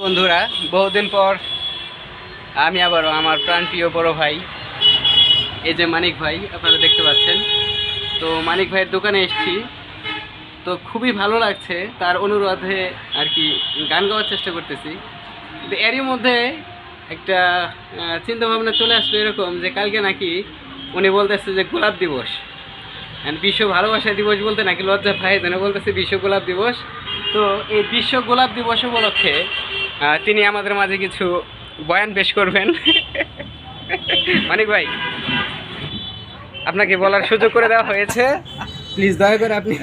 বন্ধুরা, বহুদিন পর আমি আবারও আমার প্রাণপ্রিয় বড় ভাই, এই যে মানিক ভাই, আপনারা দেখতে পাচ্ছেন। তো মানিক ভাইয়ের দোকানে এসেছি। তো খুবই ভালো লাগছে তার অনুরোধে আর কি গান গাওয়ার চেষ্টা করতেছি। কিন্তু এরই মধ্যে একটা চিন্তা ভাবনা চলে আসলো এরকম যে কালকে নাকি উনি বলতেছে যে গোলাপ দিবস। And বিশ্ব ভালোবাসা দিবস বলতে নাকি লজ্জা পায়, যেন বলতেছে বিশ্ব গোলাপ দিবস। তো এই বিশ্ব গোলাপ দিবস উপলক্ষে তিনি আমাদের মাঝে কিছু বয়ান পেশ করবেন। মানিক ভাই আপনাকে বলার সুযোগ করে দেওয়া হয়েছে। প্লিজ দয়া করে আপনি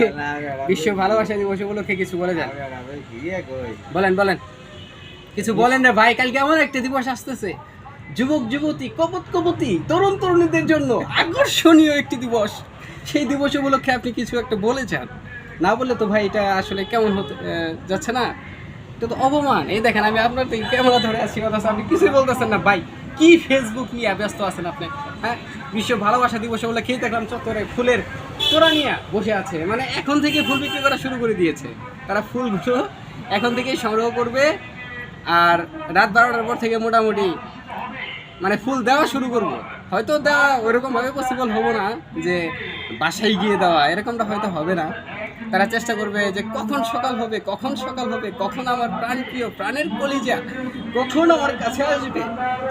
বিশ্ব ভালোবাসা দিবস উপলক্ষে কিছু বলে যান। বলেন বলেন। কিছু বলেন রে ভাই কালকে এমন একটা দিবস আসতেছে। যুবক যুবতী কপত কপতি তরুণ তরুণীদের জন্য আকর্ষণীয় একটি দিবস। সেই দিবস উপলক্ষে আপনি কিছু একটা বলে যান। না বললে তো ভাই এটা আসলে কেমন হতে যাচ্ছে না? এটা তো অপমান। এই দেখেন, আমি আপনার থেকে ক্যামেরা ধরে আছি কথা আপনি কিছুই বলতেছেন না। ভাই, কি ফেসবুক নিয়ে ব্যস্ত আছেন আপনি? হ্যাঁ বিশ্ব ভালোবাসা দিবস বলে খেয়ে দেখলাম চত্বরে ফুলের তোরা নিয়ে বসে আছে। মানে এখন থেকে ফুল বিক্রি করা শুরু করে দিয়েছে। তারা ফুলগুলো এখন থেকেই সংগ্রহ করবে আর রাত বারোটার পর থেকে মোটামুটি মানে ফুল দেওয়া শুরু করব। হয়তো দেওয়া ওরকম ভাবে পসিবল হব না যে বাসায় গিয়ে দেওয়া, এরকমটা হয়তো হবে না। তারা চেষ্টা করবে যে কখন সকাল হবে কখন সকাল হবে কখন আমার প্রাণ প্রিয় প্রাণের কলিজা কখন আমার কাছে আসবে?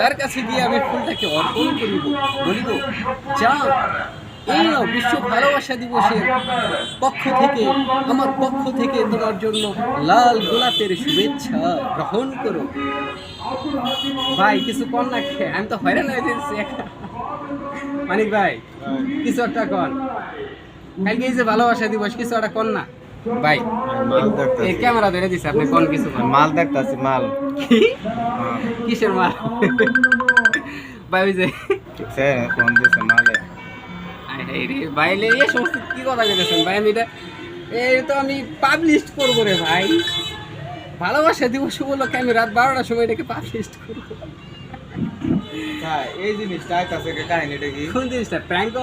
তার কাছে গিয়ে আমি ফুলটাকে অর্পণ করিব বলিব যা এই বিশ্ব ভালোবাসা দিবসের পক্ষ থেকে আমার পক্ষ থেকে তোমার জন্য লাল গোলাপের শুভেচ্ছা গ্রহণ করো। ভাই কিছু কর না খেয়ে আমি তো হয়রান হয়ে যাচ্ছি। মানিক ভাই। কিছু একটা কর। কালকে এই যে ভালোবাসা দিবস কিছু একটা কর না? ভাই মাল এই ক্যামেরা ধরে দিছে আপনি কোন কিছু মাল দেখতাছি মাল। কিসের মাল? ভাই ওই যে ফোন দিছে মালে। এই সমস্ত কি কথা বলেছেন ভাই আমি এটা এই তো আমি পাবলিশ করব রে ভাই। ভালোবাসা দিবস উপলক্ষে আমি রাত বারোটার সময় এটাকে পাবলিশ করব। এই জিনিসটা কাহিনীটা কি? কোন জিনিসটা? প্র্যাঙ্ক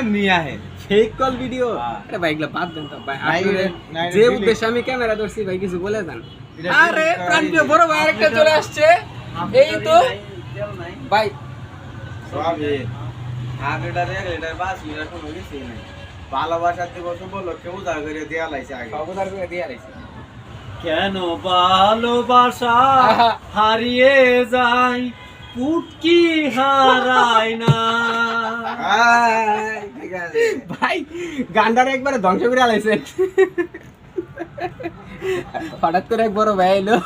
এমনি আহে। Fake call video. আরে ভাই এগুলো বাদ দেন তো। ভাই যে। উদ্দেশ্যে আমি ক্যামেরা ধরছি ভাই কিছু বলে যান এটা আরে প্রাণপ্রিয় বড় ভাই আরেকটা চলে আসছে। এই তো। ভাই। ভালোবাসার দিবস উপলক্ষে উদার করে দেওয়া লাইছে আগে। করে দিয়ে আইছি কেন ভালোবাসা হারিয়ে যায় পুটকি হারায় না। ভাই গান্ডারে একবারে ধ্বংস করে আলাইছে। হঠাৎ করে এক বড় ভাই এলো।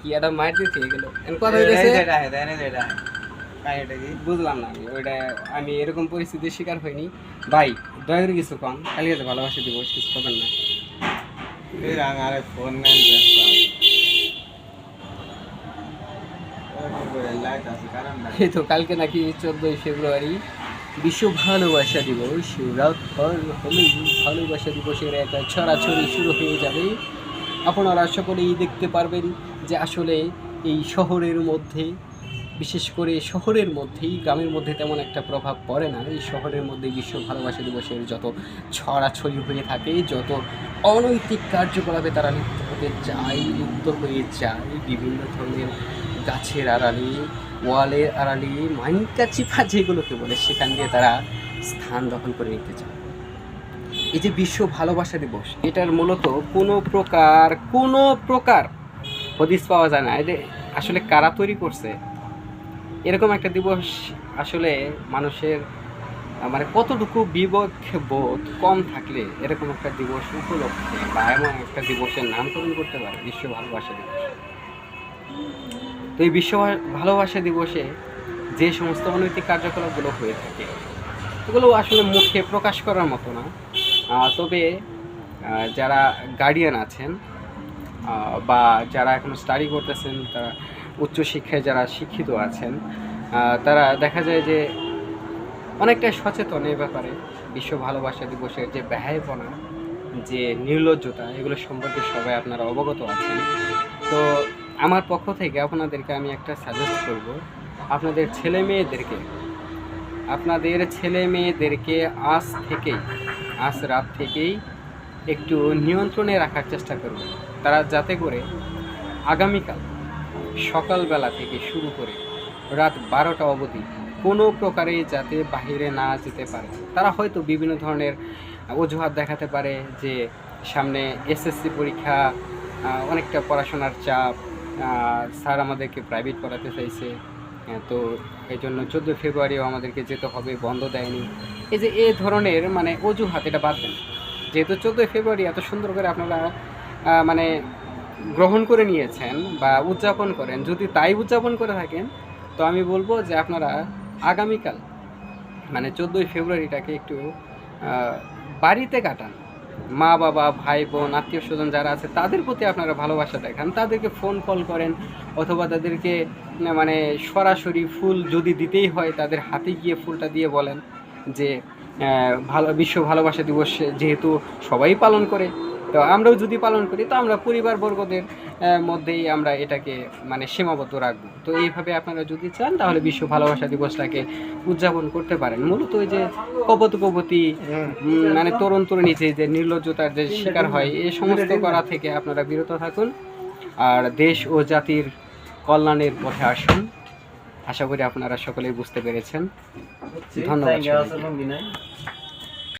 কি একটা মার দিয়ে থেকে গেল। কথা বুঝলাম না আমি ওইটা আমি এরকম পরিস্থিতির শিকার হইনি। ভাই দয়া করে কিছু কম কালকে যে ভালোবাসা দিব কিছু করবেন না এই ফোন নেন এই তো কালকে নাকি চোদ্দোই ফেব্রুয়ারি বিশ্ব ভালোবাসা দিবস, রাত হলেই ভালোবাসা দিবসের একটা ছড়াছড়ি শুরু হয়ে যাবে। আপনারা সকলেই দেখতে পারবেন যে আসলে এই শহরের মধ্যে, বিশেষ করে শহরের মধ্যেই, গ্রামের মধ্যে তেমন একটা প্রভাব পড়ে না। এই শহরের মধ্যে বিশ্ব ভালোবাসা দিবসের যত ছড়াছড়ি হয়ে থাকে, যত অনৈতিক কার্যকলাপে তারা লিপ্ত হতে চায়, লিপ্ত হয়ে যায়, বিভিন্ন ধরনের গাছের আড়ালে ওয়ালের আড়ালে মাইকা চিপা যেগুলোকে বলে, সেখান দিয়ে তারা স্থান দখল করে নিতে চায়। এই যে বিশ্ব ভালোবাসা দিবস, এটার মূলত কোনো প্রকার কোনো প্রকার হদিস পাওয়া যায় না। আসলে কারা তৈরি করছে? এরকম একটা দিবস আসলে মানুষের মানে কতটুকু বিবেক বোধ কম থাকলে এরকম একটা দিবস উপলক্ষে বা এমন একটা দিবসের নামকরণ করতে পারে বিশ্ব ভালোবাসা দিবস? তো এই বিশ্ব ভালোবাসা দিবসে যে সমস্ত অনৈতিক কার্যকলাপগুলো হয়ে থাকে, এগুলো আসলে মুখে প্রকাশ করার মতো না। তবে যারা গার্ডিয়ান আছেন বা যারা এখন স্টাডি করতেছেন, তারা উচ্চশিক্ষায় যারা শিক্ষিত আছেন তারা দেখা যায় যে অনেকটাই সচেতন এই ব্যাপারে। বিশ্ব ভালোবাসা দিবসের যে ব্যয়পনা যে নির্লজ্জতা, এগুলো সম্পর্কে সবাই আপনারা অবগত আছেন। তো আমার পক্ষ থেকে আপনাদেরকে আমি একটা সাজেস্ট করব। আপনাদের ছেলে মেয়েদেরকে। আপনাদের ছেলে মেয়েদেরকে আজ থেকেই, আজ রাত থেকেই একটু নিয়ন্ত্রণে রাখার চেষ্টা করুন। তারা যাতে করে আগামীকাল সকালবেলা থেকে শুরু করে রাত বারোটা অবধি কোনো প্রকারে যাতে বাহিরে না যেতে পারে। তারা হয়তো বিভিন্ন ধরনের অজুহাত দেখাতে পারে যে সামনে এসএসসি পরীক্ষা অনেকটা পড়াশোনার চাপ স্যার আমাদেরকে প্রাইভেট পড়াতে চাইছে। হ্যাঁ, তো এই জন্য চোদ্দ ফেব্রুয়ারিও আমাদেরকে যেতে হবে বন্ধ দেয়নি। এই যে এ ধরনের মানে অজুহাত এটা বাদ দেন। যেহেতু চোদ্দোই ফেব্রুয়ারি এত সুন্দর করে আপনারা মানে গ্রহণ করে নিয়েছেন বা উদযাপন করেন যদি তাই উদযাপন করে থাকেন তো আমি বলব যে আপনারা আগামীকাল মানে চোদ্দোই ফেব্রুয়ারিটাকে একটু বাড়িতে কাটান। মা বাবা, ভাই বোন, আত্মীয় স্বজন যারা আছে, তাদের প্রতি আপনারা ভালোবাসা দেখান। তাদেরকে ফোন কল করেন অথবা তাদেরকে মানে সরাসরি ফুল যদি দিতেই হয়, তাদের হাতে গিয়ে ফুলটা দিয়ে বলেন যে ভালো, বিশ্ব ভালোবাসা দিবস যেহেতু সবাই পালন করে। তো আমরাও যদি পালন করি তো আমরা পরিবারবর্গদের মধ্যেই আমরা এটাকে মানে সীমাবদ্ধ রাখব। তো এইভাবে আপনারা যদি চান তাহলে বিশ্ব ভালোবাসা দিবসটাকে উদযাপন করতে পারেন। মূলত ওই যে কপত কপতি মানে তরুণ তরুণী যে যে নির্লজ্জতার যে শিকার হয় এই সমস্ত করা থেকে আপনারা বিরত থাকুন। আর দেশ ও জাতির কল্যাণের পথে আসুন। আশা করি আপনারা সকলেই বুঝতে পেরেছেন। ধন্যবাদ